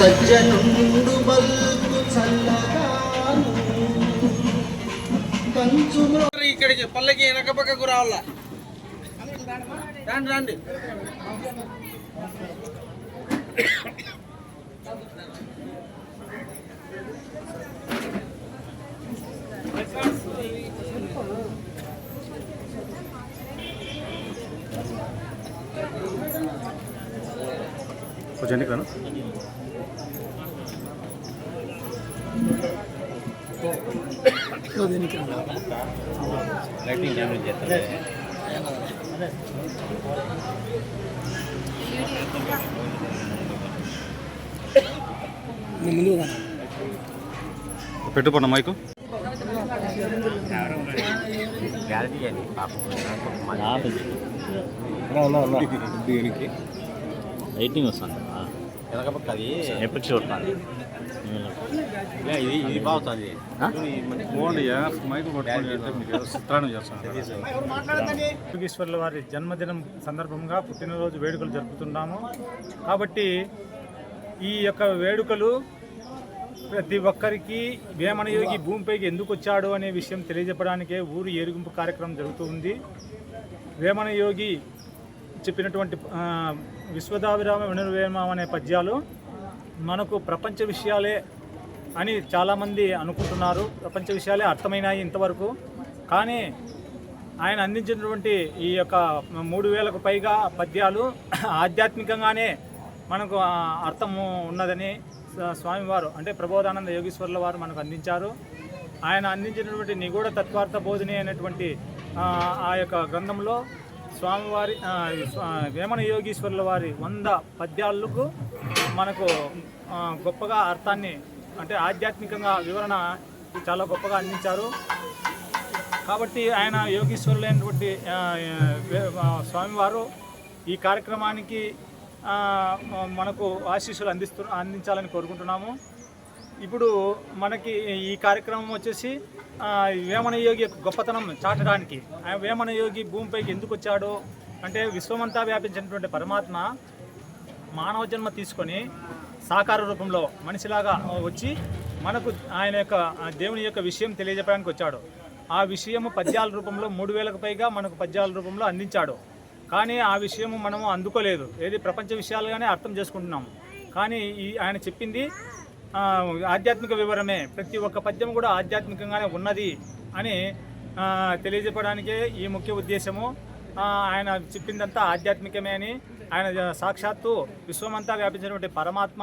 సజ్జనుండు bulk చల్లగాను. కంచులో ఇక్కడికి పల్లకి వెనక పక్కకు రావాల? రండి రండి. కొంచెం రాను? పెట్టుకున్న మైకు? దీనికి? రైటింగ్ వస్తుంది. వెనకపక్క అది ఎప్పుడు చూడతాను. ఇది ఇది చేస్తాను యోగేశ్వర్ల వారి జన్మదినం సందర్భంగా పుట్టినరోజు వేడుకలు జరుపుతున్నాము. కాబట్టి ఈ యొక్క వేడుకలు ప్రతి ఒక్కరికి వేమనయోగి భూమిపైకి ఎందుకు వచ్చాడు అనే విషయం తెలియజెప్పడానికే ఊరు ఏరుగుంపు కార్యక్రమం జరుగుతూ ఉంది. వేమనయోగి చెప్పినటువంటి ఆ, విశ్వదాభిరామ వినుర్వేమ అనే పద్యాలు మనకు ప్రపంచ విషయాలే అని చాలామంది అనుకుంటున్నారు. ప్రపంచ విషయాలే అర్థమైనాయి ఇంతవరకు. కానీ ఆయన అందించినటువంటి ఈ యొక్క మూడు వేలకు పైగా పద్యాలు ఆధ్యాత్మికంగానే మనకు అర్థము ఉన్నదని స్వామివారు అంటే ప్రబోధానంద యోగీశ్వర్ల వారు మనకు అందించారు. ఆయన అందించినటువంటి నిగూఢ తత్వార్థ బోధిని అనేటువంటి ఆ, ఆ యొక్క గ్రంథంలో స్వామివారి వేమన యోగీశ్వర్ల వారి వంద పద్యాలకు మనకు గొప్పగా అర్థాన్ని అంటే ఆధ్యాత్మికంగా వివరణ చాలా గొప్పగా అందించారు. కాబట్టి ఆయన యోగీశ్వరులైనటువంటి స్వామివారు ఈ కార్యక్రమానికి మనకు ఆశీస్సులు అందిస్తు అందించాలని కోరుకుంటున్నాము. ఇప్పుడు మనకి ఈ కార్యక్రమం వచ్చేసి వేమన యోగి యొక్క గొప్పతనం చాటడానికి. ఆ వేమన యోగి భూమిపైకి ఎందుకు వచ్చాడు అంటే విశ్వమంతా వ్యాపించినటువంటి పరమాత్మ మానవ జన్మ తీసుకొని సాకార రూపంలో మనిషిలాగా వచ్చి మనకు ఆయన యొక్క దేవుని యొక్క విషయం తెలియజెప్పడానికి వచ్చాడు. ఆ విషయము పద్యాల రూపంలో మూడు వేలకు పైగా మనకు పద్యాల రూపంలో అందించాడు. కానీ ఆ విషయము మనము అందుకోలేదు. ఏది ప్రపంచ విషయాలుగానే అర్థం చేసుకుంటున్నాము. కానీ ఈ ఆయన చెప్పింది ఆధ్యాత్మిక వివరమే. ప్రతి ఒక్క పద్యం కూడా ఆధ్యాత్మికంగానే ఉన్నది అని తెలియజెప్పడానికే ఈ ముఖ్య ఉద్దేశము. ఆయన చెప్పిందంతా ఆధ్యాత్మికమే అని ఆయన సాక్షాత్తు విశ్వమంతా వ్యాపించినటువంటి పరమాత్మ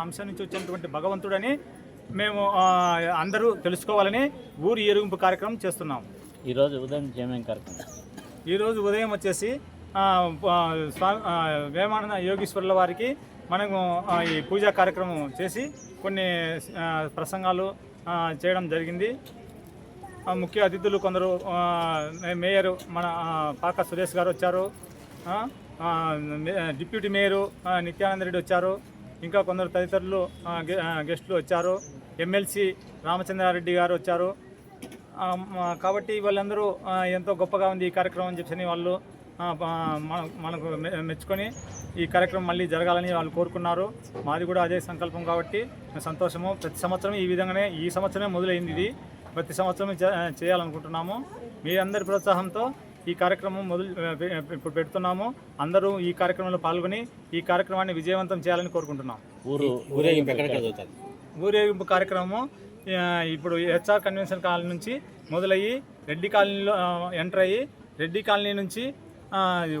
అంశం నుంచి వచ్చినటువంటి భగవంతుడని మేము అందరూ తెలుసుకోవాలని ఊరి ఎరుగింపు కార్యక్రమం చేస్తున్నాం. ఈరోజు ఉదయం జేమేం కార్యక్రమం? ఈరోజు ఉదయం వచ్చేసి ఆ, ఆ, స్వామి ఆ, వేమాన యోగీశ్వరుల వారికి మనము ఈ పూజా కార్యక్రమం చేసి కొన్ని ప్రసంగాలు చేయడం జరిగింది. ముఖ్య అతిథులు కొందరు మేయర్ మన పాక సురేష్ గారు వచ్చారు. డిప్యూటీ మేయరు నిత్యానంద రెడ్డి వచ్చారు. ఇంకా కొందరు తదితరులు గె- గెస్టులు వచ్చారు. ఎమ్మెల్సీ రామచంద్రారెడ్డి గారు వచ్చారు. కాబట్టి వాళ్ళందరూ ఎంతో గొప్పగా ఉంది ఈ కార్యక్రమం అని చెప్పని వాళ్ళు మనకు మె- మెచ్చుకొని ఈ కార్యక్రమం మళ్ళీ జరగాలని వాళ్ళు కోరుకున్నారు. మాది కూడా అదే సంకల్పం కాబట్టి సంతోషము. ప్రతి సంవత్సరం ఈ విధంగానే ఈ సంవత్సరమే మొదలైంది ఇది. ప్రతి సంవత్సరం చే- చేయాలనుకుంటున్నాము. మీ అందరి ప్రోత్సాహంతో ఈ కార్యక్రమం మొదలు ఇప్పుడు పెడుతున్నాము. అందరూ ఈ కార్యక్రమంలో పాల్గొని ఈ కార్యక్రమాన్ని విజయవంతం చేయాలని కోరుకుంటున్నాం. ఊరు ఊరేగింపు ఆ, ఇప్పుడు హెచ్ఆర్ కన్వెన్షన్ కాలనీ నుంచి మొదలయ్యి రెడ్డి కాలనీలో ఎంటర్ అయ్యి రెడ్డి కాలనీ నుంచి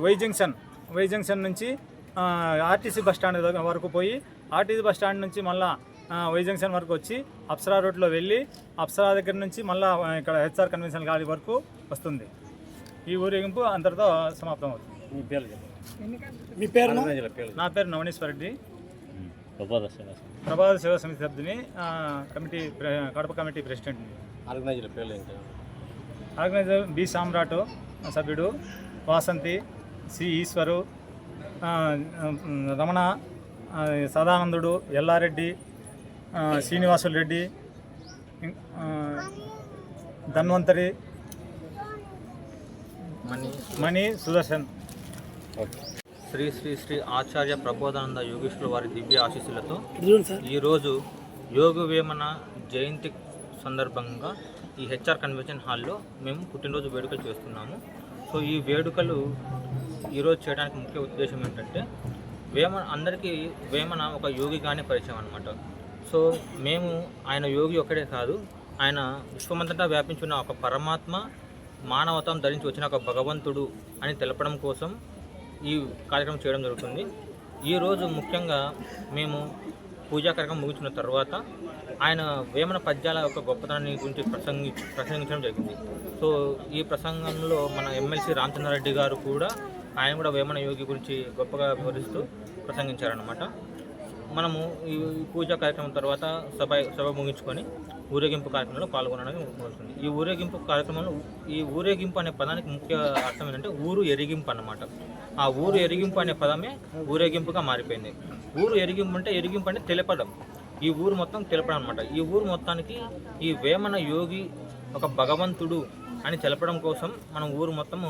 వై జంక్షన్. వై జంక్షన్ నుంచి ఆ, ఆర్టీసీ బస్ స్టాండ్ వరకు పోయి ఆర్టీసీ బస్ స్టాండ్ నుంచి మళ్ళా ఆ, వై జంక్షన్ వరకు వచ్చి అప్సరా రోడ్లో వెళ్ళి అప్సరా దగ్గర నుంచి మళ్ళా ఇక్కడ హెచ్ఆర్ కన్వెన్షన్ కాలనీ వరకు వస్తుంది. ఈ ఊరేగింపు అంతటితో సమాప్తం అవుతుంది. మీ పేరు నా పేరు నవనీశ్వర రెడ్డి. ప్రభాత సేవా సమితి. సభ్యుని ఆ, కమిటీ కడప కమిటీ ప్రెసిడెంట్ ఆర్గనైజర్ల పేర్లు ఏంటి? ఆర్గనైజర్ బి సామ్రాట్ సభ్యుడు. వాసంతి సి ఈశ్వరు రమణ సదానందుడు ఎల్లారెడ్డి శ్రీనివాసులు రెడ్డి ధన్వంతరి మణి సుదర్శన్. ఓకే. శ్రీ శ్రీ శ్రీ ఆచార్య ప్రబోధానంద యోగేశ్వర వారి దివ్య ఆశీస్సులతో ఈరోజు యోగ వేమన జయంతి సందర్భంగా ఈ హెచ్ఆర్ కన్వెన్షన్ హాల్లో మేము పుట్టినరోజు వేడుకలు చేస్తున్నాము. సో ఈ వేడుకలు ఈరోజు చేయడానికి ముఖ్య ఉద్దేశం ఏంటంటే వేమన అందరికీ వేమన ఒక యోగిగానే పరిచయం అనమాట సో మేము ఆయన యోగి ఒక్కడే కాదు ఆయన విశ్వమంతటా వ్యాపించున్న ఒక పరమాత్మ మానవతం ధరించి వచ్చిన ఒక భగవంతుడు అని తెలపడం కోసం ఈ కార్యక్రమం చేయడం జరుగుతుంది. ఈరోజు ముఖ్యంగా మేము పూజా కార్యక్రమం ముగించిన తర్వాత ఆయన వేమన పద్యాల యొక్క గొప్పతనాన్ని గురించి ప్రసంగి ప్రసంగించడం జరిగింది. సో ఈ ప్రసంగంలో మన ఎమ్మెల్సీ రామచంద్రారెడ్డి గారు కూడా ఆయన కూడా వేమన యోగి గురించి గొప్పగా వివరిస్తూ ప్రసంగించారనమాట మనము ఈ పూజా కార్యక్రమం తర్వాత సభ సభ ముగించుకొని ఊరేగింపు కార్యక్రమంలో పాల్గొనడానికి ఉంటుంది ఈ ఊరేగింపు కార్యక్రమంలో ఈ ఊరేగింపు అనే పదానికి ముఖ్య అర్థం ఏంటంటే ఊరు ఎరిగింపు అన్నమాట. ఆ ఊరు ఎరిగింపు అనే పదమే ఊరేగింపుగా మారిపోయింది. ఊరు ఎరిగింపు అంటే ఎరిగింపు అంటే తెలపడం ఈ ఊరు మొత్తం తెలపడం అనమాట ఈ ఊరు మొత్తానికి ఈ వేమన యోగి ఒక భగవంతుడు అని తెలపడం కోసం మనం ఊరు మొత్తం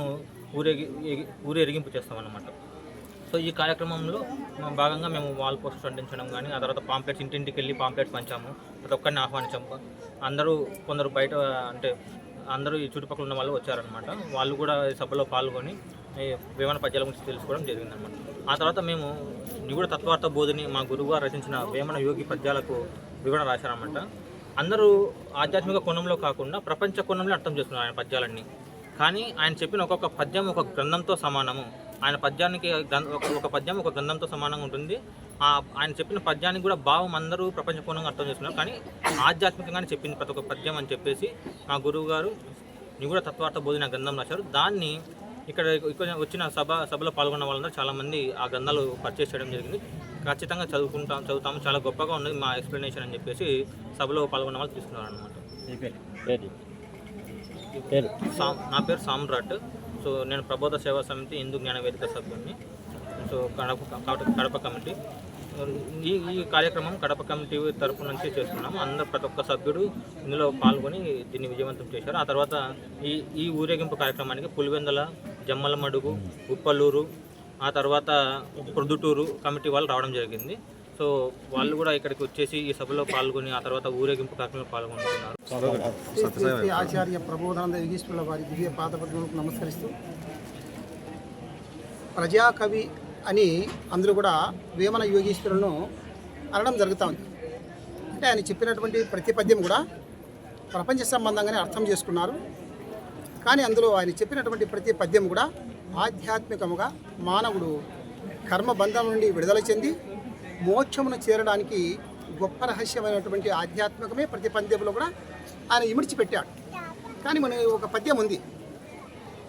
ఊరేగి ఎగి- ఊరు ఎరిగింపు అనమాట సో ఈ కార్యక్రమంలో భాగంగా మేము వాల్ పోస్టర్స్ అంటించడం కానీ ఆ తర్వాత పాంప్లెట్స్ ఇంటింటికి వెళ్ళి పాంప్లెట్స్ పంచాము. ప్రతి ఒక్కరిని ఆహ్వానించాము. అందరూ కొందరు బయట అంటే అందరూ ఈ చుట్టుపక్కల ఉన్న వాళ్ళు వచ్చారనమాట వాళ్ళు కూడా సభలో పాల్గొని వేమన పద్యాల గురించి తెలుసుకోవడం జరిగిందనమాట ఆ తర్వాత మేము నిగుడ తత్వార్థ బోధిని మా గురువుగారు రచించిన వేమన యోగి పద్యాలకు వివరణ రాశారన్నమాట. అందరూ ఆధ్యాత్మిక కోణంలో కాకుండా ప్రపంచ కోణంలో అర్థం చేస్తున్నారు ఆయన పద్యాలన్నీ. కానీ ఆయన చెప్పిన ఒక్కొక్క పద్యం ఒక గ్రంథంతో సమానము. ఆయన పద్యానికి ఒక- పద్యం ఒక గ్రంథంతో సమానంగా ఉంటుంది. ఆ ఆయన చెప్పిన పద్యానికి కూడా భావం అందరూ ప్రపంచ కోణంగా అర్థం చేస్తున్నారు కానీ ఆధ్యాత్మికంగానే చెప్పింది ప్రతి ఒక్క పద్యం అని చెప్పేసి మా గురువు గారు నిగుడ తత్వార్థ బోధిన గ్రంథం రాశారు. దాన్ని ఇక్కడ ఇక్కడ వచ్చిన సభ సభలో పాల్గొన్న వాళ్ళందరూ చాలామంది ఆ గ్రంథాలు పర్చేస్ చేయడం జరిగింది. ఖచ్చితంగా చదువుకుంటాం చదువుతాము. చాలా గొప్పగా ఉంది మా ఎక్స్ప్లెనేషన్ అని చెప్పేసి సభలో పాల్గొన్న వాళ్ళు తీసుకున్నారు అనమాట నా పేరు సామ్రాట్. సో నేను Prabodha Seva Samithi Hindu Jnana Vedika సభ్యుడిని. So Kadapa Kadapa Kadapa committee. ఈ ఈ కార్యక్రమం కడప కమిటీ తరపు నుంచి చేస్తున్నాము. అందరు ప్రతి ఒక్క సభ్యుడు ఇందులో పాల్గొని దీన్ని విజయవంతం చేశారు. ఆ తర్వాత ఈ ఈ ఊరేగింపు కార్యక్రమానికి పులివెందల జమ్మలమడుగు ఉప్పలూరు ఆ తర్వాత ప్రొద్దుటూరు కమిటీ వాళ్ళు రావడం జరిగింది. సో వాళ్ళు కూడా ఇక్కడికి వచ్చేసి ఈ సభలో పాల్గొని ఆ తర్వాత ఊరేగింపు కార్యక్రమంలో పాల్గొంటున్నారు. ఆచార్య ప్రబోధానంద యోగీశ్వరుల వారి దివ్య పాదపద్మలకు నమస్కరిస్తూ ప్రజాకవి అని అందరూ కూడా వేమన యోగీశ్వరులను అనడం జరుగుతూ ఉంది. అంటే ఆయన చెప్పినటువంటి ప్రతి పద్యం కూడా ప్రపంచ సంబంధంగానే అర్థం చేసుకున్నారు. కానీ అందులో ఆయన చెప్పినటువంటి ప్రతి పద్యం కూడా ఆధ్యాత్మికముగా మానవుడు కర్మబంధం నుండి విడుదల చెంది మోక్షమును చేరడానికి గొప్ప రహస్యమైనటువంటి ఆధ్యాత్మికమే ప్రతి పద్యంలో కూడా ఆయన ఇమిడిచిపెట్టాడు. కానీ మన ఒక పద్యం ఉంది.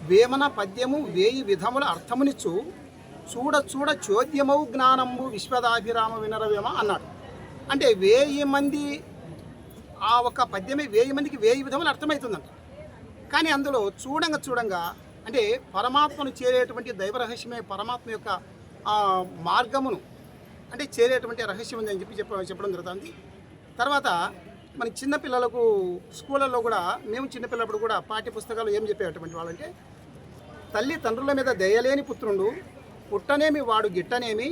వేమన పద్యము వేయి విధముల అర్థమునిచ్చు చూడ చూడ చోద్యమౌ జ్ఞానంబు విశ్వదాభిరామ వినరవేమ అన్నాడు. అంటే వేయి మంది ఆ ఒక పద్యమే వేయి మందికి వేయి విధములు అర్థమవుతుందంట కానీ అందులో చూడంగా చూడంగా అంటే పరమాత్మను చేరేటువంటి దైవ రహస్యమే పరమాత్మ యొక్క మార్గమును అంటే చేరేటువంటి రహస్యం ఉంది అని చెప్పి చెప్ప చెప్పడం జరుగుతుంది. తర్వాత మన చిన్నపిల్లలకు స్కూళ్ళల్లో కూడా మేము చిన్నపిల్లప్పుడు కూడా పాఠ్య పుస్తకాలు ఏం చెప్పేటటువంటి వాళ్ళంటే తల్లి తండ్రుల మీద దయలేని పుత్రుండు పుట్టనేమి వాడు గిట్టనేమి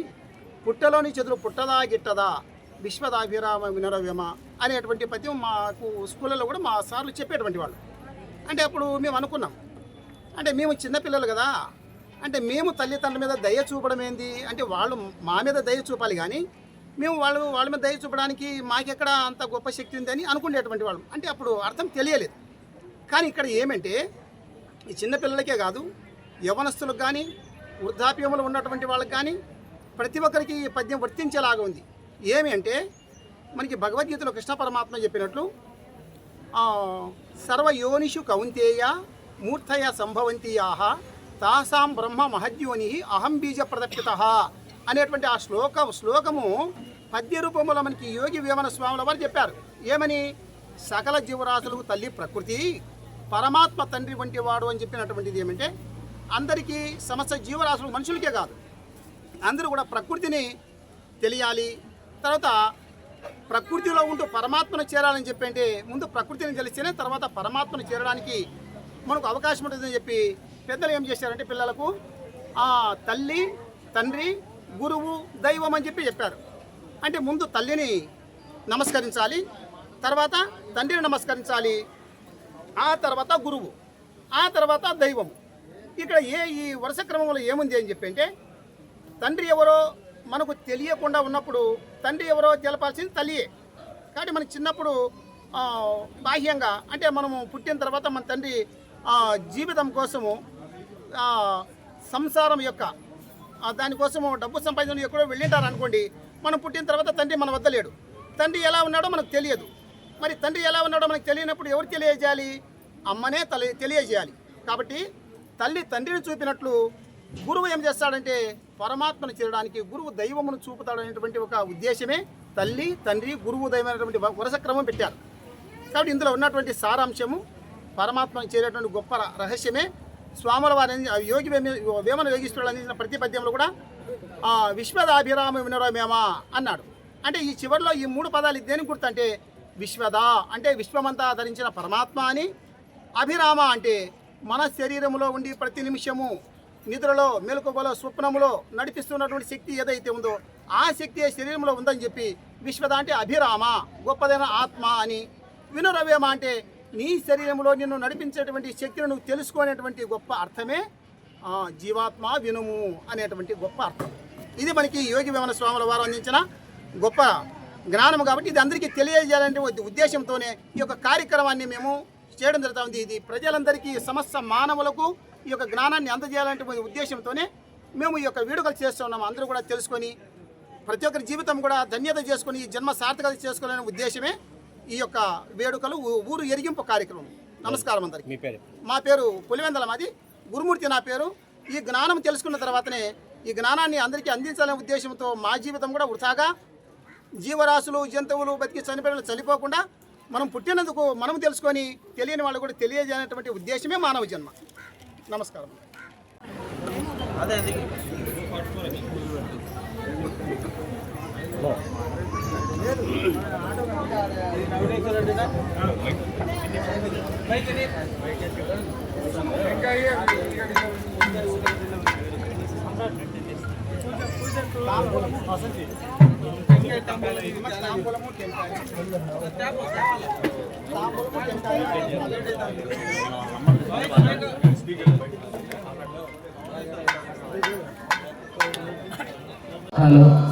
పుట్టలోని చెదురు పుట్టదా గిట్టదా విశ్వదాభిరామ వినరవ్యమ అనేటువంటి పద్యం మాకు స్కూళ్ళలో కూడా మా సార్లు చెప్పేటువంటి వాళ్ళు. అంటే అప్పుడు మేము అనుకున్నాం. అంటే మేము చిన్నపిల్లలు కదా అంటే మేము తల్లిదండ్రుల మీద దయ చూపడం ఏంది? అంటే వాళ్ళు మా మీద దయ చూపాలి కానీ మేము వాళ్ళు వాళ్ళ మీద దయ చూపడానికి మాకెక్కడ అంత గొప్ప శక్తి ఉంది అని అనుకునేటువంటి వాళ్ళం. అంటే అప్పుడు అర్థం తెలియలేదు. కానీ ఇక్కడ ఏమంటే ఈ చిన్నపిల్లలకే కాదు యవనస్తులకు కానీ వృద్ధాప్యంలో ఉన్నటువంటి వాళ్ళకి కానీ ప్రతి ఒక్కరికి ఈ పద్యం వర్తించేలాగా ఉంది. ఏమి అంటే మనకి భగవద్గీతలో కృష్ణ పరమాత్మ చెప్పినట్లు సర్వయోనిషు కౌంతేయ మూర్తయ సంభవంతీయా తాసాం బ్రహ్మ మహద్యోని అహం బీజ అనేటువంటి ఆ శ్లోక శ్లోకము పద్య రూపంలో మనకి యోగి వేమన స్వాముల వారు చెప్పారు. ఏమని? సకల జీవరాశులకు తల్లి ప్రకృతి పరమాత్మ తండ్రి వంటి వాడు అని చెప్పినటువంటిది ఏమంటే అందరికీ సమస్త జీవరాశులు మనుషులకే కాదు. అందరూ కూడా ప్రకృతిని తెలియాలి. తర్వాత ప్రకృతిలో ఉంటూ పరమాత్మను చేరాలని చెప్పి అంటే ముందు ప్రకృతిని తెలిస్తేనే తర్వాత పరమాత్మను చేరడానికి మనకు అవకాశం ఉంటుందని చెప్పి పెద్దలు ఏం చేశారంటే పిల్లలకు ఆ తల్లి తండ్రి గురువు దైవం అని చెప్పి చెప్పారు. అంటే ముందు తల్లిని నమస్కరించాలి తర్వాత తండ్రిని నమస్కరించాలి ఆ తర్వాత గురువు ఆ తర్వాత దైవం. ఇక్కడ ఏ ఈ వరుస క్రమంలో ఏముంది అని చెప్పి అంటే తండ్రి ఎవరో మనకు తెలియకుండా ఉన్నప్పుడు తండ్రి ఎవరో తెలపాల్సింది తల్లియే. కాబట్టి మనకి చిన్నప్పుడు బాహ్యంగా అంటే మనము పుట్టిన తర్వాత మన తండ్రి జీవితం కోసము సంసారం యొక్క దానికోసము డబ్బు సంపాదించడం ఎక్కడో వెళ్ళింటారు అనుకోండి మనం పుట్టిన తర్వాత తండ్రి మన వద్ద లేడు. తండ్రి ఎలా ఉన్నాడో మనకు తెలియదు. మరి తండ్రి ఎలా ఉన్నాడో మనకు తెలియనప్పుడు ఎవరు తెలియజేయాలి? అమ్మనే తల తెలియజేయాలి. కాబట్టి తల్లి తండ్రిని చూపినట్లు గురువు ఏం చేస్తాడంటే పరమాత్మను చేరడానికి గురువు దైవమును చూపుతాడనేటువంటి ఒక ఉద్దేశమే తల్లి తండ్రి గురువు దైవం అనేటువంటి వరుస క్రమం పెట్టారు. కాబట్టి ఇందులో ఉన్నటువంటి సారాంశము పరమాత్మను చేరేటువంటి గొప్ప రహస్యమే స్వాముల వారి ఆ యోగి వేమ వేమన యోగిస్తుడు అందించిన ప్రతి పద్యంలో కూడా విశ్వదాభిరామ వినరమేమా అన్నాడు. అంటే ఈ చివరిలో ఈ మూడు పదాలు దేనికి గుర్తు అంటే విశ్వద అంటే విశ్వమంతా ధరించిన పరమాత్మ అని అభిరామ అంటే మన శరీరంలో ఉండి ప్రతి నిమిషము నిద్రలో మెలకువలో స్వప్నములో నడిపిస్తున్నటువంటి శక్తి ఏదైతే ఉందో ఆ శక్తి శరీరంలో ఉందని చెప్పి విశ్వద అంటే అభిరామ గొప్పదైన ఆత్మ అని వినురవేమ అంటే నీ శరీరంలో నిన్ను నడిపించేటువంటి శక్తిని నువ్వు తెలుసుకునేటువంటి గొప్ప అర్థమే ఆ, జీవాత్మ వినుము అనేటువంటి గొప్ప అర్థం. ఇది మనకి యోగి వేమన స్వాముల వారు అందించిన గొప్ప జ్ఞానం కాబట్టి ఇది అందరికీ తెలియజేయాలనే ఉద్దేశంతోనే ఈ యొక్క కార్యక్రమాన్ని మేము చేయడం జరుగుతుంది ఇది ప్రజలందరికీ సమస్త మానవులకు ఈ యొక్క జ్ఞానాన్ని అందజేయాలనే ఉద్దేశంతోనే మేము ఈ యొక్క వేడుకలు చేస్తున్నాము అందరూ కూడా తెలుసుకొని ప్రతి ఒక్కరి జీవితం కూడా ధన్యత చేసుకొని ఈ జన్మ సార్థకత చేసుకోవాలనే ఉద్దేశమే ఈ యొక్క వేడుకలు ఊరు ఎరిగింపు కార్యక్రమం. నమస్కారం అందరికీ. మీ పేరు? మా పేరు పులివెందల మాది. గురుమూర్తి నా పేరు. ఈ జ్ఞానం తెలుసుకున్న తర్వాతనే ఈ జ్ఞానాన్ని అందరికీ అందించాలనే ఉద్దేశంతో మా జీవితం కూడా వృథాగా జీవరాశులు జంతువులు బతికి చనిపోయిన చనిపోకుండా మనం పుట్టినందుకు మనం తెలుసుకొని తెలియని వాళ్ళు కూడా తెలియజేయనటువంటి ఉద్దేశమే మానవ జన్మ. నమస్కారం. అదే తాంబూలము, టెంకాయ. తాంబూలము, టెంకాయ, 哈喽。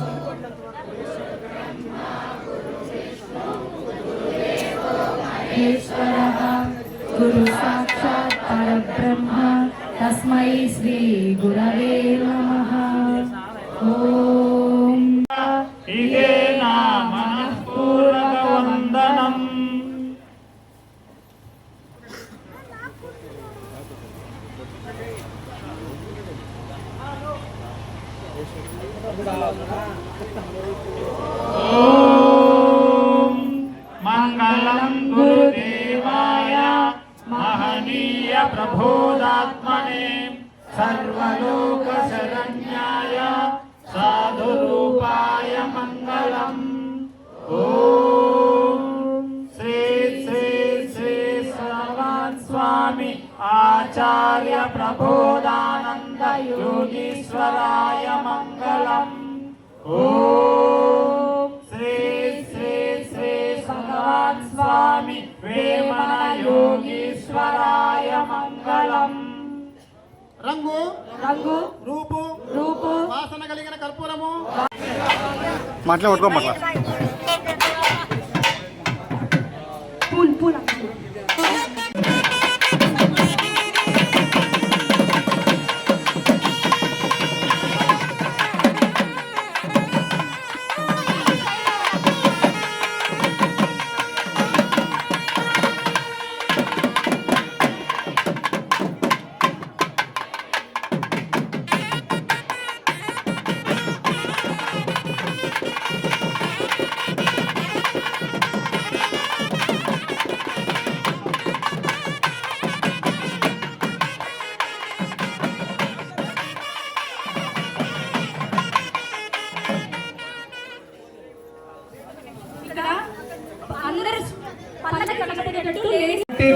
మంగళం గురుదేవాయ మహనీయ ప్రబోధాత్మనే సర్వలోక శరణ్యాయ సాధురూపాయ మంగళం ఓం శ్రీ శ్రీ శ్రీ సర్వాన్ స్వామి ఆచార్య ప్రబోధానంద యోగీశ్వరాయ మంగళం ఓం శ్రీ శ్రీ శ్రీ భగవాన్ స్వామి వేమన యోగీశ్వరాయ మంగళం రంగు రంగు రూపు రూపు వాసన కలిగిన కర్పూరము మాట్లా పట్టుకో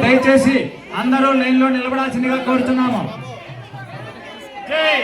దయచేసి అందరూ లైన్లో నిలబడాల్సిందిగా కోరుతున్నాము. జై!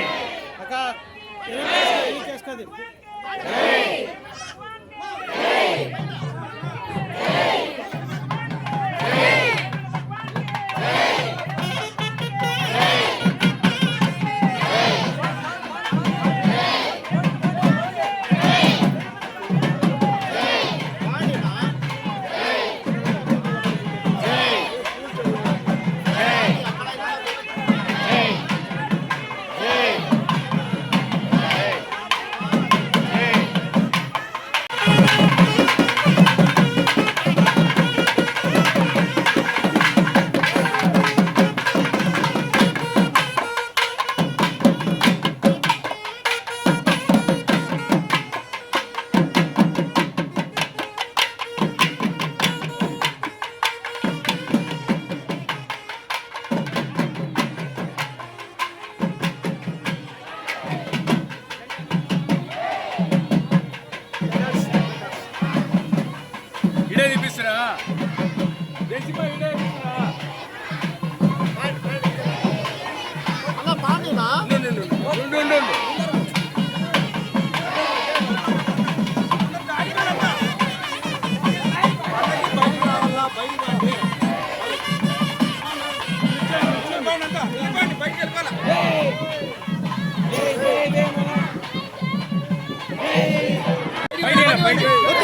Yeah, thank you.